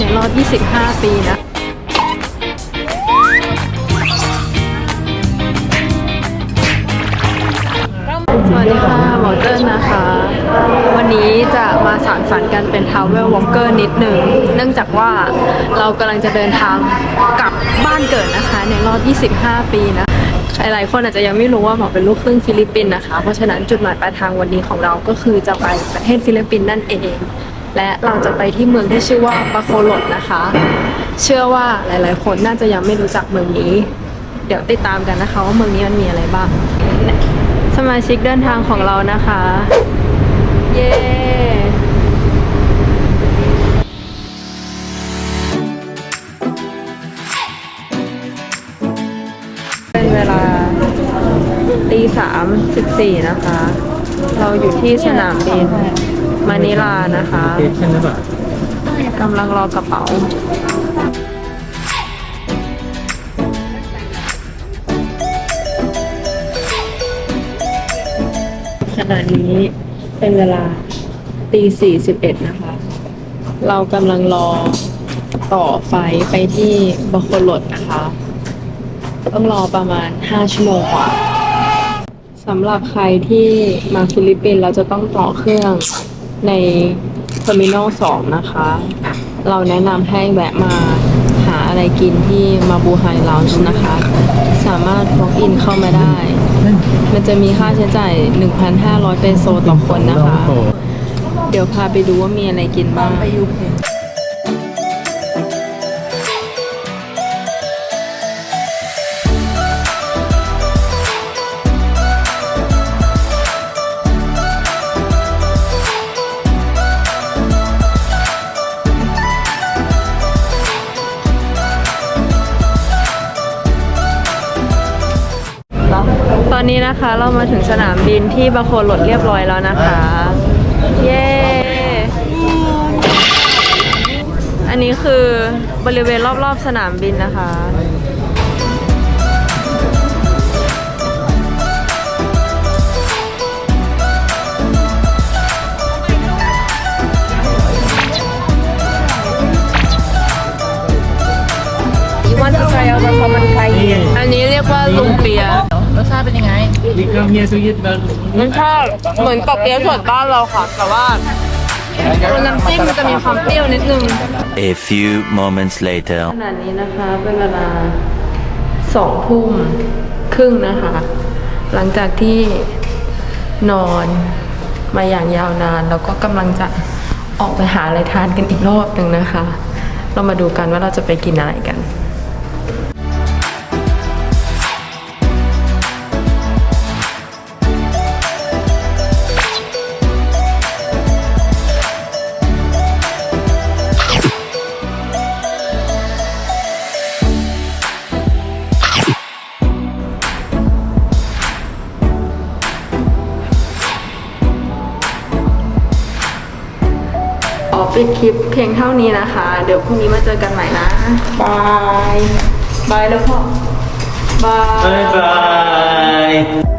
ในรอบ 25 ปีนะสวัสดีค่ะหมอเติ้ลนะคะ วันนี้จะมาสารฝันกันเป็นทาวเวลวอล์กเกอร์นิดหนึ่ง เนื่องจากว่าเรากำลังจะเดินทางกลับบ้านเกิดนะคะ ในรอบ 25 ปีนะ หลายๆคนอาจจะยังไม่รู้ว่าหมอเป็นลูกครึ่งฟิลิปปินส์นะคะ เพราะฉะนั้นจุดหมายปลายทางวันนี้ของเราก็คือจะไปประเทศฟิลิปปินส์นั่นเอง และเราจะไปที่เมืองที่ชื่อว่าปาโคโลดนะคะ เชื่อว่าหลาย ๆ คนน่าจะยังไม่รู้จักเมืองนี้ เดี๋ยวติดตามกันนะคะว่าเมืองนี้มันมีอะไรบ้าง สมาชิกเดินทางของเรานะคะ เย้เป็นเวลาตีสามสิบสี่นะคะ เราอยู่ที่สนามบิน มานิลานะคะเช่นหรือเปล่ากำลังรอกระเป๋าขณะนี้เป็นเวลาตีสี่สิบเอ็ดนะคะ เรากำลังรอต่อไฟไปที่บาโคโลดนะคะ ต้องรอประมาณ5ชั่วโมงกว่าสำหรับใครที่มาฟิลิปปินส์เราจะต้องต่อเครื่อง ในเทอร์มินอล2นะคะ เราแนะนำให้แวะมาหาอะไรกินที่มาบูไฮล o ว n ์นะคะ สามารถ walk in เข้ามาได้ มันจะมีค่าใช้จ่าย 1,500 เปโซต่อคนนะคะ เดี๋ยวพาไปดูว่ามีอะไรกินบ้าง ตอนนี้นะคะเรามาถึงสนามบินที่บาโคลดเรียบร้อยแล้วนะคะ เย้ อันนี้คือบริเวณรอบๆสนามบินนะคะ You want to try our common Thai นี่ นี่ก็เฮียสุยิตบังรสชาติเหมือนกับเกี๊ยวสดบ้านเราค่ะ แต่ว่าตัวน้ำจิ้มมันจะมีความเปรี้ยวนิดนึง A few moments later. ขนาดนี้นะคะเป็นเวลาสองทุ่มครึ่งนะคะ หลังจากที่นอนมาอย่างยาวนาน แล้วก็กำลังจะออกไปหาอะไรทานกันอีกรอบหนึ่งนะคะ เรามาดูกันว่าเราจะไปกินอะไรกัน ปิดคลิปเพียงเท่านี้นะคะ เดี๋ยวพรุ่งนี้มาเจอกันใหม่นะ บาย บายแล้วพ่อบาย บายบาย